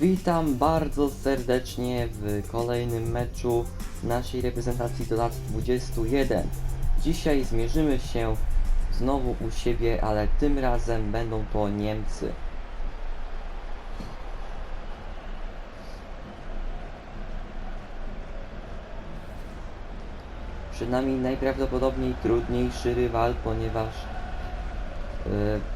Witam bardzo serdecznie w kolejnym meczu naszej reprezentacji do lat 21. Dzisiaj zmierzymy się znowu u siebie, ale tym razem będą to Niemcy. Przed nami najprawdopodobniej trudniejszy rywal, ponieważ yy,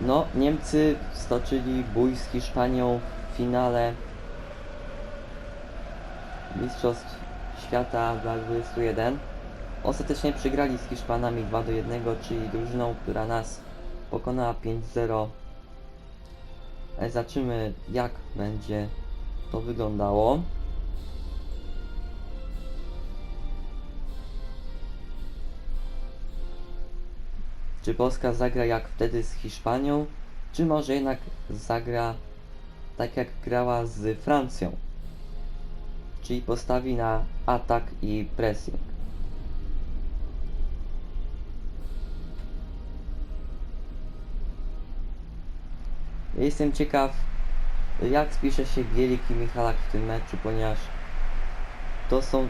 no, Niemcy stoczyli bój z Hiszpanią w finale Mistrzostw Świata dla 21. Ostatecznie przegrali z Hiszpanami 2 do 1, czyli drużyną, która nas pokonała 5-0. Ale Zobaczymy jak będzie to wyglądało. Czy Polska zagra jak wtedy z Hiszpanią, czy może jednak zagra tak jak grała z Francją? Czyli postawi na atak i pressing. Ja Jestem ciekaw, jak spisze się Bielik i Michalak w tym meczu, ponieważ to są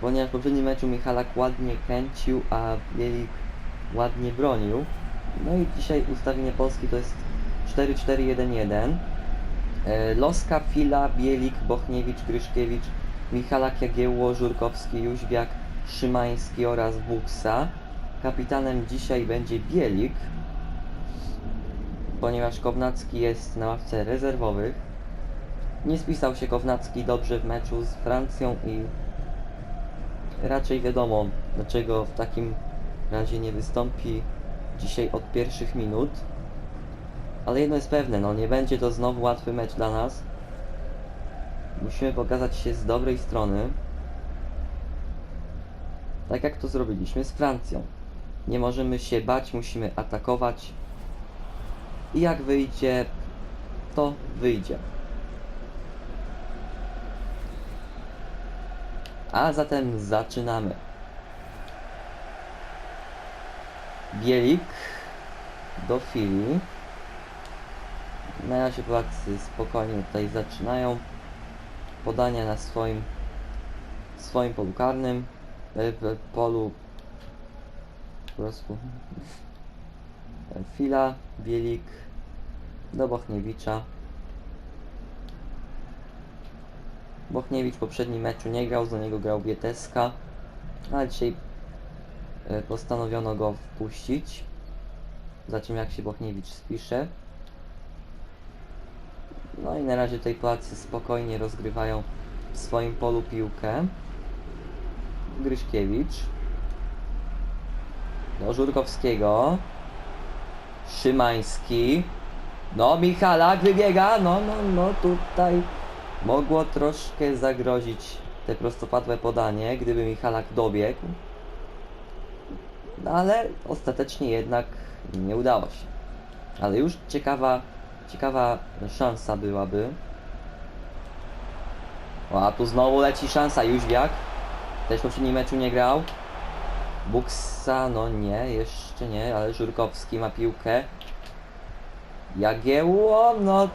ponieważ w poprzednim meczu Michalak ładnie kręcił, a Bielik ładnie bronił. No i dzisiaj ustawienie Polski to jest 4-4-1-1. E, Loska, Fila, Bielik, Bochniewicz, Gryszkiewicz, Michalak, Jagiełło, Żurkowski, Jóźwiak, Szymański oraz Buksa. Kapitanem dzisiaj będzie Bielik, ponieważ Kownacki jest na ławce rezerwowych. Nie spisał się Kownacki dobrze w meczu z Francją i raczej wiadomo, dlaczego w takim razie nie wystąpi dzisiaj od pierwszych minut. Ale jedno jest pewne, no nie będzie to znowu łatwy mecz dla nas. Musimy pokazać się z dobrej strony. Tak jak to zrobiliśmy z Francją. Nie możemy się bać, musimy atakować. I jak wyjdzie, to wyjdzie. A zatem zaczynamy. Bielik do Fili. Na razie Polacy spokojnie tutaj zaczynają. Podania na swoim swoim polu karnym. e, W polu po prostu Fila, Bielik do Bochniewicza. Bochniewicz w poprzednim meczu nie grał, do niego grał Bieteska, ale dzisiaj e, postanowiono go wpuścić. Zobaczymy jak się Bochniewicz spisze. No i na razie tutaj Polacy spokojnie rozgrywają w swoim polu piłkę. Gryszkiewicz. Do Żurkowskiego. Szymański. No, Michalak wybiega. No, no, no, tutaj mogło troszkę zagrozić te prostopadłe podanie, gdyby Michalak dobiegł. No, ale ostatecznie jednak nie udało się. Ale już ciekawa, ciekawa szansa byłaby. O, a tu znowu leci szansa Jóźwiak. Też w poprzednim meczu nie grał. Buksa, no nie, jeszcze nie, ale Żurkowski ma piłkę. Jagiełło, no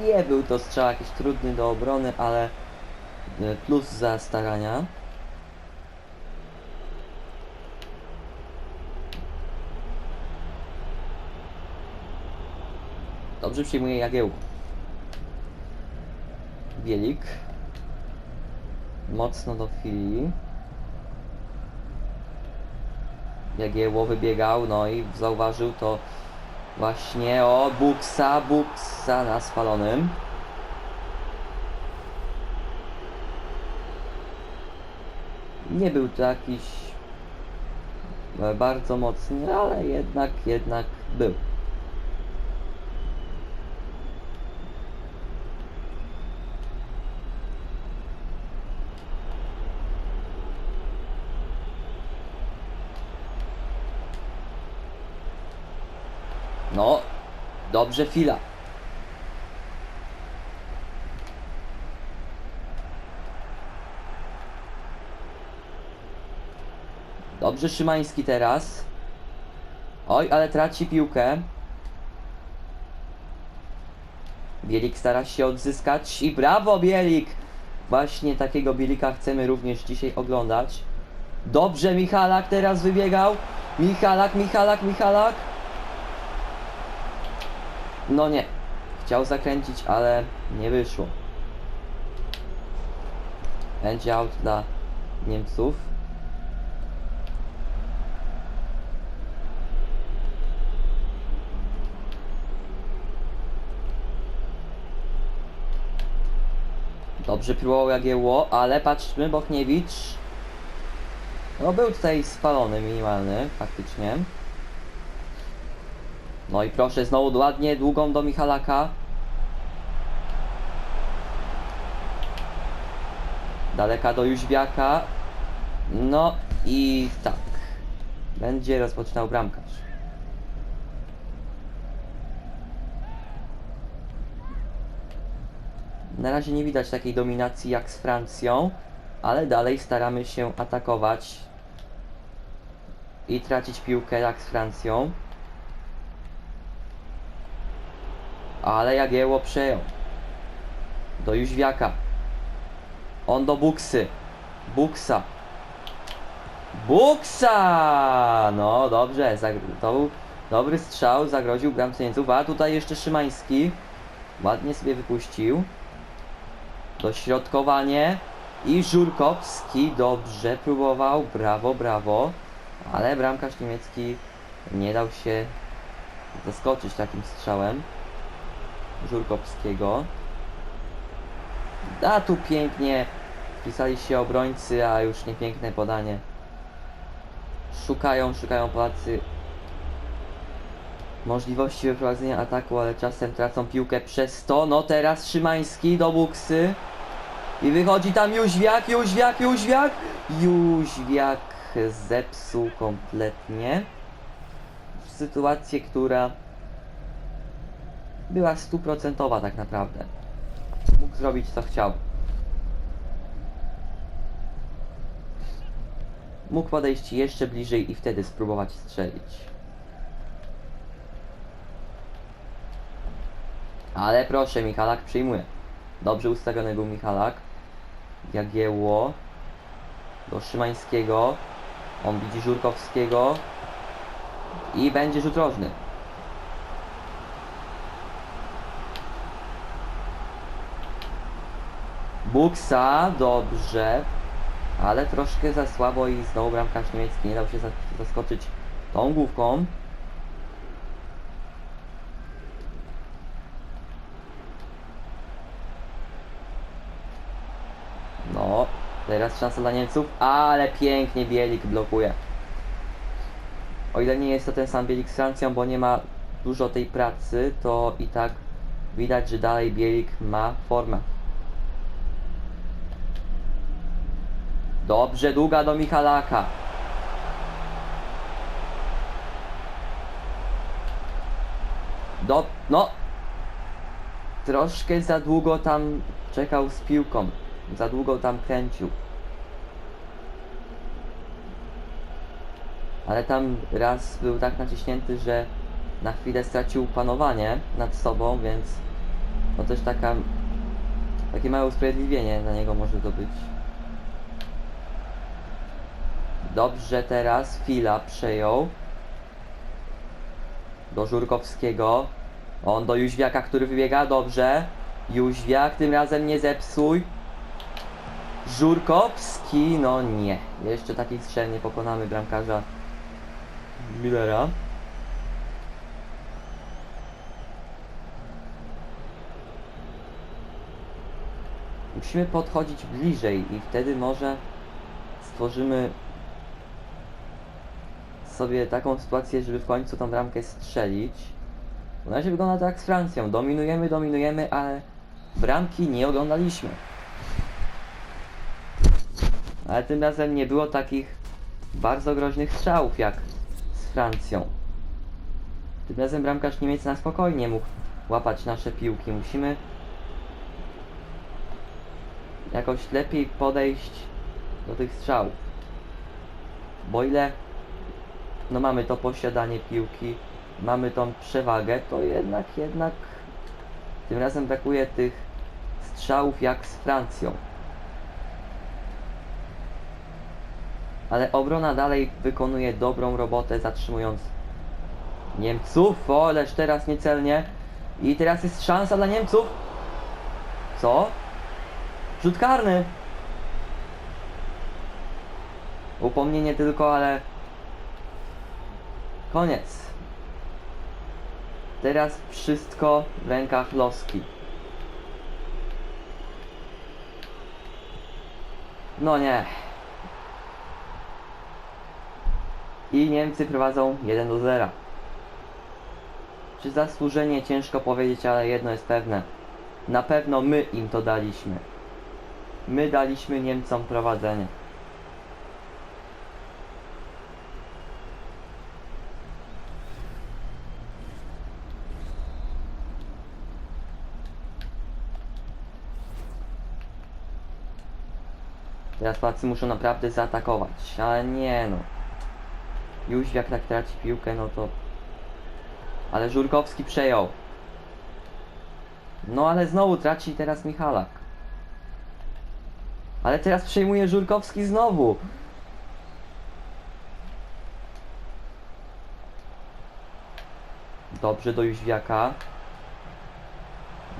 nie był to strzał jakiś trudny do obrony, ale e, plus za starania. Dobrze przyjmuje Jagiełło. Bielik. Mocno do chwili. Jagiełło wybiegał, no i zauważył to właśnie o Buksa, Buksa na spalonym. Nie był to jakiś e, bardzo mocny, ale jednak, jednak był. No, dobrze fila. Dobrze Szymański teraz. Oj, ale traci piłkę. Bielik stara się odzyskać i brawo Bielik! Właśnie takiego Bielika chcemy również dzisiaj oglądać. Dobrze Michalak teraz wybiegał. Michalak, Michalak, Michalak. No nie. Chciał zakręcić, ale nie wyszło. Będzie out dla Niemców. Dobrze próbował Jagiełło, ale patrzmy, Bochniewicz. No był tutaj spalony minimalny, faktycznie. No i proszę, znowu ładnie, długą do Michalaka. Daleka do Jóźwiaka. No i tak. Będzie rozpoczynał bramkarz. Na razie nie widać takiej dominacji jak z Francją, ale dalej staramy się atakować i tracić piłkę jak z Francją. Ale Jagiełło przejął. Do Jóźwiaka. On do Buksy. Buksa. Buksa! No dobrze, to był dobry strzał, zagroził bramce Niemców, a tutaj jeszcze Szymański. Ładnie sobie wypuścił. Dośrodkowanie. I Żurkowski dobrze próbował, brawo, brawo. Ale bramkarz niemiecki nie dał się zaskoczyć takim strzałem. Żurkowskiego. A tu pięknie wpisali się obrońcy, a już niepiękne podanie. Szukają, szukają Polacy możliwości wyprowadzenia ataku, ale czasem tracą piłkę przez to. No teraz Szymański do buksy. I wychodzi tam Jóźwiak, Jóźwiak, Jóźwiak. Jóźwiak zepsuł kompletnie sytuację, która była stuprocentowa tak naprawdę. Mógł zrobić co chciał. Mógł podejść jeszcze bliżej i wtedy spróbować strzelić. Ale proszę, Michalak przyjmuje. Dobrze ustawiony był Michalak. Jagiełło. Do Szymańskiego. On widzi Żurkowskiego. I będzie rzut rożny. Buksa, dobrze. Ale troszkę za słabo i znowu bramkarz niemiecki nie dał się za- zaskoczyć tą główką. No, teraz szansa dla Niemców, ale pięknie Bielik blokuje. O ile nie jest to ten sam Bielik z Francją, bo nie ma dużo tej pracy, to i tak widać, że dalej Bielik ma formę. Dobrze, długa do Michalaka. Do, no. Troszkę za długo tam czekał z piłką. Za długo tam kręcił. Ale tam raz był tak naciśnięty, że na chwilę stracił panowanie nad sobą, więc to też taka takie małe usprawiedliwienie dla niego może to być. Dobrze teraz Fila przejął. Do Żurkowskiego. On do Jóźwiaka, który wybiega. Dobrze. Jóźwiak tym razem nie zepsuj. Żurkowski, no nie. Jeszcze takich strzel nie pokonamy bramkarza Millera. Musimy podchodzić bliżej i wtedy może stworzymy sobie taką sytuację, żeby w końcu tą bramkę strzelić. Na razie wygląda to jak z Francją. Dominujemy, dominujemy, ale bramki nie oglądaliśmy. Ale tym razem nie było takich bardzo groźnych strzałów jak z Francją. Tym razem bramkarz Niemiec na spokojnie mógł łapać nasze piłki. Musimy jakoś lepiej podejść do tych strzałów. Bo ile no mamy to posiadanie piłki, mamy tą przewagę, to jednak, jednak Tym razem brakuje tych strzałów jak z Francją. Ale obrona dalej wykonuje dobrą robotę, zatrzymując Niemców. O, teraz niecelnie. I teraz jest szansa dla Niemców. Co? Rzut karny. Upomnienie tylko, ale... Koniec. Teraz wszystko w rękach Loski. No nie. I Niemcy prowadzą 1 do 0. Czy zasłużenie ciężko powiedzieć, ale jedno jest pewne. Na pewno my im to daliśmy. My daliśmy Niemcom prowadzenie. Teraz Polacy muszą naprawdę zaatakować, ale nie no. Już jak tak traci piłkę, no to... Ale Żurkowski przejął. No ale znowu traci teraz Michalak. Ale teraz przejmuje Żurkowski znowu. Dobrze do Jóźwiaka.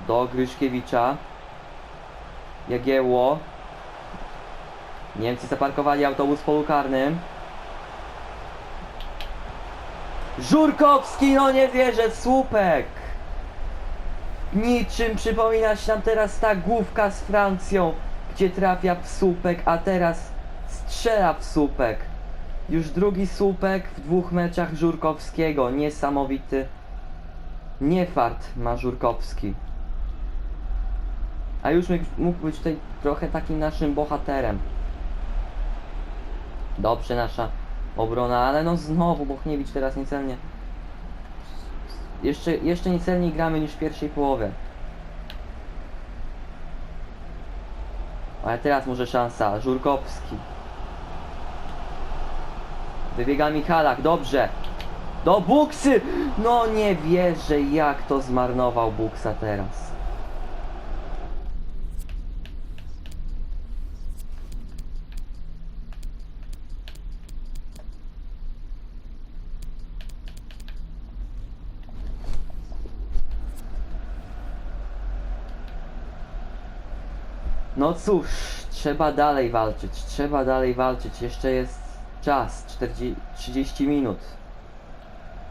Do Gryszkiewicza. Jagiełło. Niemcy zaparkowali autobus w polu karnym. Żurkowski, no nie wierzę, słupek! Niczym przypomina się nam teraz ta główka z Francją, gdzie trafia w słupek, a teraz strzela w słupek. Już drugi słupek w dwóch meczach Żurkowskiego. Niesamowity niefart ma Żurkowski. A już mógł- być tutaj trochę takim naszym bohaterem. Dobrze nasza obrona, ale no znowu Bochniewicz teraz niecelnie. Jeszcze, jeszcze niecelniej gramy niż w pierwszej połowie. Ale teraz może szansa. Żurkowski. Wybiega Michalak, dobrze. Do Buksy! No nie wierzę jak to zmarnował Buksa teraz. No cóż, trzeba dalej walczyć, trzeba dalej walczyć. Jeszcze jest czas, 40, 30 minut.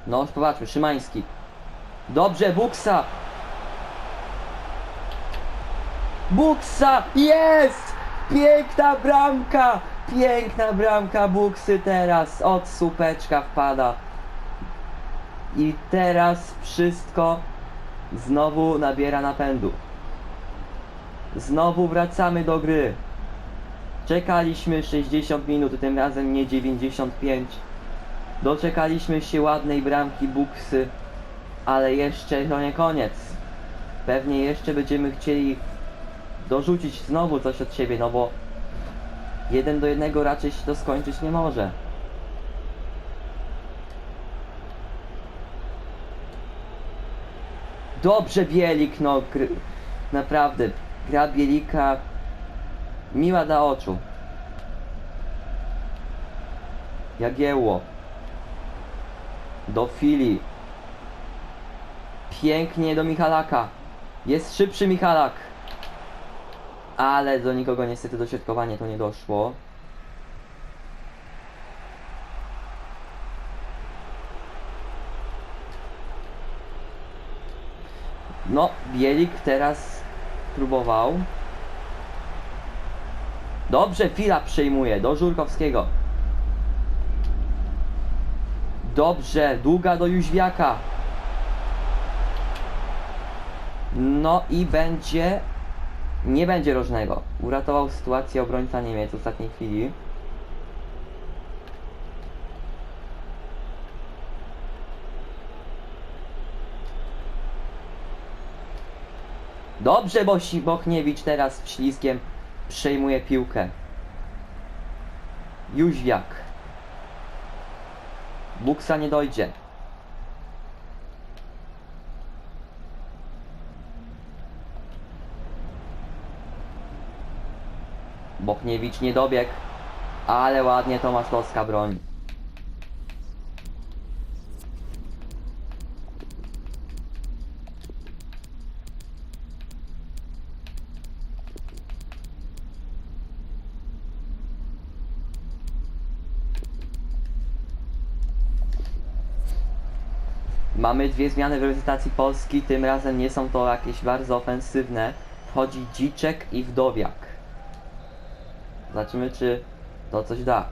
No, popatrzmy, Szymański. Dobrze, Buksa! Buksa! Jest! Piękna bramka! Piękna bramka Buksy teraz. Od słupeczka wpada. I teraz wszystko znowu nabiera napędu. Znowu wracamy do gry. Czekaliśmy 60 minut, tym razem nie 95. Doczekaliśmy się ładnej bramki Buksy, ale jeszcze to nie koniec. Pewnie jeszcze będziemy chcieli dorzucić znowu coś od siebie, no bo jeden do jednego raczej się to skończyć nie może. Dobrze Bielik, no naprawdę, gra Bielika miła dla oczu. Jagiełło. Do Fili. Pięknie do Michalaka. Jest szybszy Michalak. Ale do nikogo niestety dośrodkowanie to nie doszło. No, Bielik teraz próbował. Dobrze, Fila przejmuje do Żurkowskiego. Dobrze, długa do Jóźwiaka. No i będzie... Nie będzie rożnego. Uratował sytuację obrońca Niemiec w ostatniej chwili. Dobrze, Bosi Bochniewicz teraz ślizgiem przejmuje piłkę. Jóźwiak. Buksa nie dojdzie. Bochniewicz nie dobiegł, ale ładnie Tomasz Loska broni. Mamy dwie zmiany w reprezentacji Polski, tym razem nie są to jakieś bardzo ofensywne. Wchodzi Dziczek i Wdowiak. Zobaczymy, czy to coś da.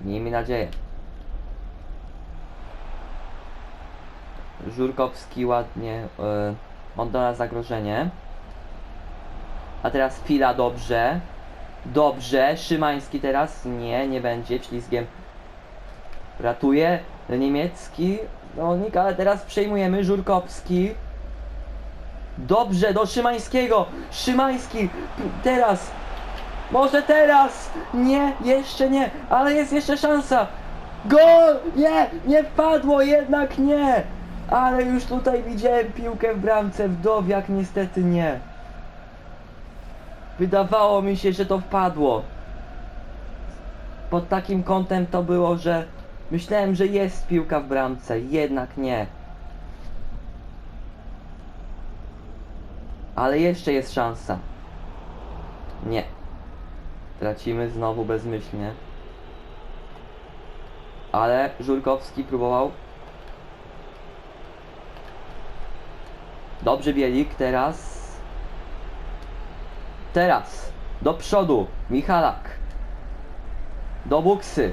Miejmy nadzieję. Żurkowski ładnie. Yy, on da zagrożenie. A teraz Fila dobrze. Dobrze. Szymański teraz. Nie, nie będzie. Ślizgiem ratuje niemiecki rolnik, ale teraz przejmujemy Żurkowski. Dobrze, do Szymańskiego. Szymański. Teraz. Może teraz. Nie, jeszcze nie. Ale jest jeszcze szansa. Gol! Nie, nie wpadło, jednak nie. Ale już tutaj widziałem piłkę w bramce. Wdowiak niestety nie. Wydawało mi się, że to wpadło. Pod takim kątem to było, że myślałem, że jest piłka w bramce, jednak nie. Ale jeszcze jest szansa. Nie. Tracimy znowu bezmyślnie. Ale Żurkowski próbował. Dobrze Bielik, teraz. Teraz. Do przodu. Michalak. Do buksy.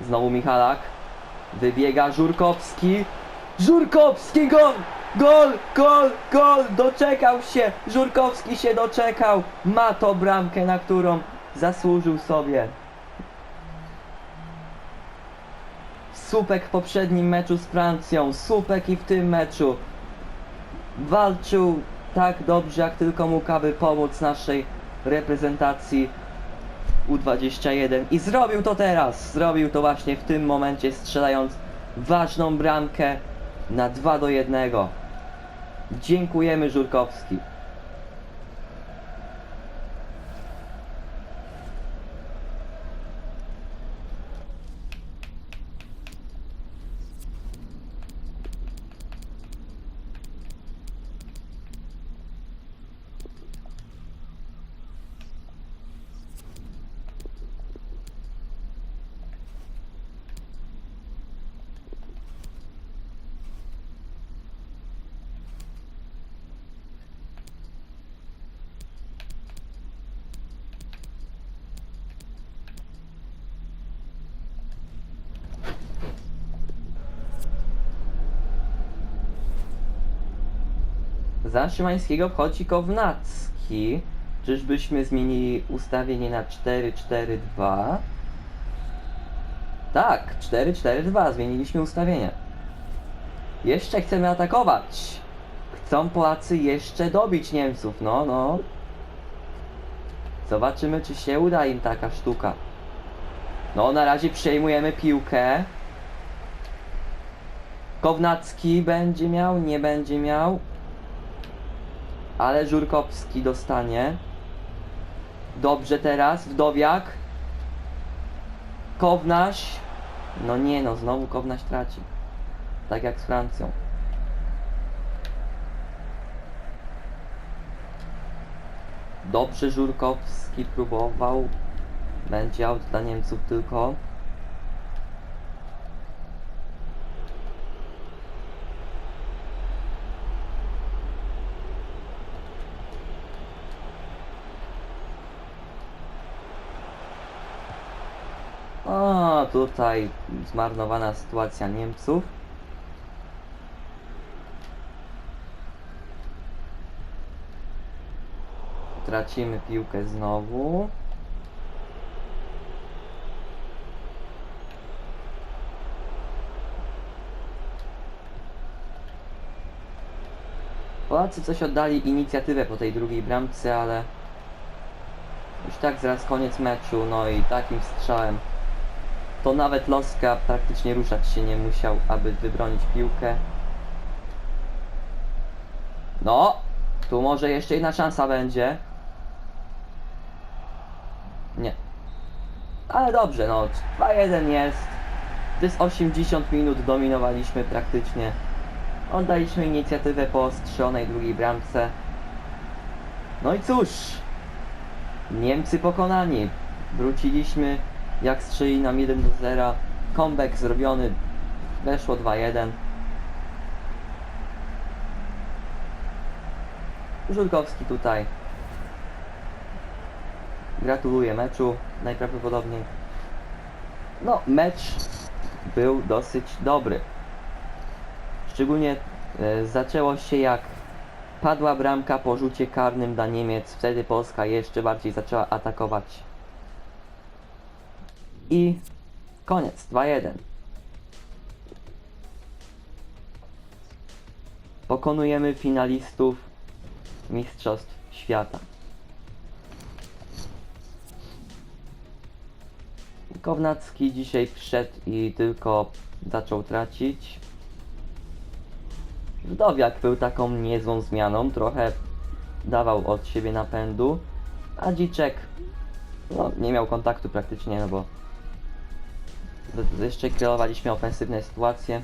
Znowu Michalak. Wybiega Żurkowski. Żurkowski gol! Gol! Gol! Gol! Doczekał się! Żurkowski się doczekał! Ma to bramkę, na którą zasłużył sobie. Supek w poprzednim meczu z Francją, Supek i w tym meczu. Walczył tak dobrze, jak tylko mógł, aby pomóc naszej reprezentacji U21 i zrobił to teraz. Zrobił to właśnie w tym momencie, strzelając ważną bramkę na 2 do 1. Dziękujemy Żurkowski. Za Szymańskiego wchodzi Kownacki. Czyżbyśmy zmienili ustawienie na 4-4-2? Tak, 4-4-2. Zmieniliśmy ustawienie. Jeszcze chcemy atakować. Chcą Polacy jeszcze dobić Niemców. No, no. Zobaczymy, czy się uda im taka sztuka. No, na razie przejmujemy piłkę. Kownacki będzie miał, nie będzie miał. Ale Żurkowski dostanie. Dobrze teraz, Wdowiak. Kownaś. No nie no, znowu Kownaś traci. Tak jak z Francją. Dobrze Żurkowski próbował. Będzie aut dla Niemców tylko. O, tutaj zmarnowana sytuacja Niemców. Tracimy piłkę znowu. Polacy coś oddali inicjatywę po tej drugiej bramce, ale już tak zaraz koniec meczu, no i takim strzałem to nawet Loska praktycznie ruszać się nie musiał, aby wybronić piłkę. No, tu może jeszcze jedna szansa będzie. Nie. Ale dobrze, no 2-1 jest. Przez 80 minut dominowaliśmy praktycznie. Oddaliśmy inicjatywę po strzelonej drugiej bramce. No i cóż, Niemcy pokonani. Wróciliśmy jak strzeli nam 1 do 0. Comeback zrobiony, weszło 2-1. Żurkowski tutaj. Gratuluję meczu, najprawdopodobniej. No, mecz był dosyć dobry. Szczególnie e, zaczęło się jak padła bramka po rzucie karnym dla Niemiec. Wtedy Polska jeszcze bardziej zaczęła atakować. I koniec, 2-1. Pokonujemy finalistów Mistrzostw Świata. Kownacki dzisiaj wszedł i tylko zaczął tracić. Wdowiak był taką niezłą zmianą, trochę dawał od siebie napędu, a Dziczek no, nie miał kontaktu praktycznie, no bo jeszcze kreowaliśmy ofensywne sytuacje.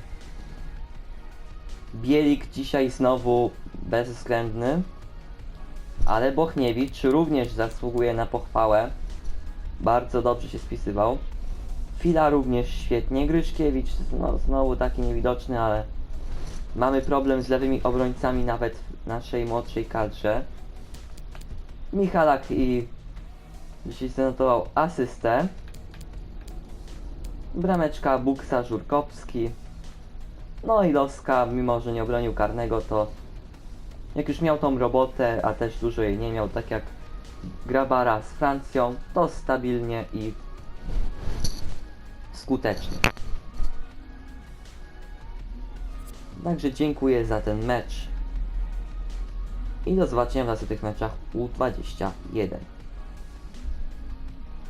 Bielik dzisiaj znowu bezwzględny, ale Bochniewicz również zasługuje na pochwałę. Bardzo dobrze się spisywał. Fila również świetnie. Gryszkiewicz no, znowu taki niewidoczny, ale mamy problem z lewymi obrońcami nawet w naszej młodszej kadrze. Michalak i dzisiaj zanotował asystę. Brameczka Buksa Żurkowski. No i Loska, mimo że nie obronił karnego, to jak już miał tą robotę, a też dużo jej nie miał, tak jak Grabara z Francją, to stabilnie i skutecznie. Także dziękuję za ten mecz. I do zobaczenia w następnych meczach U21.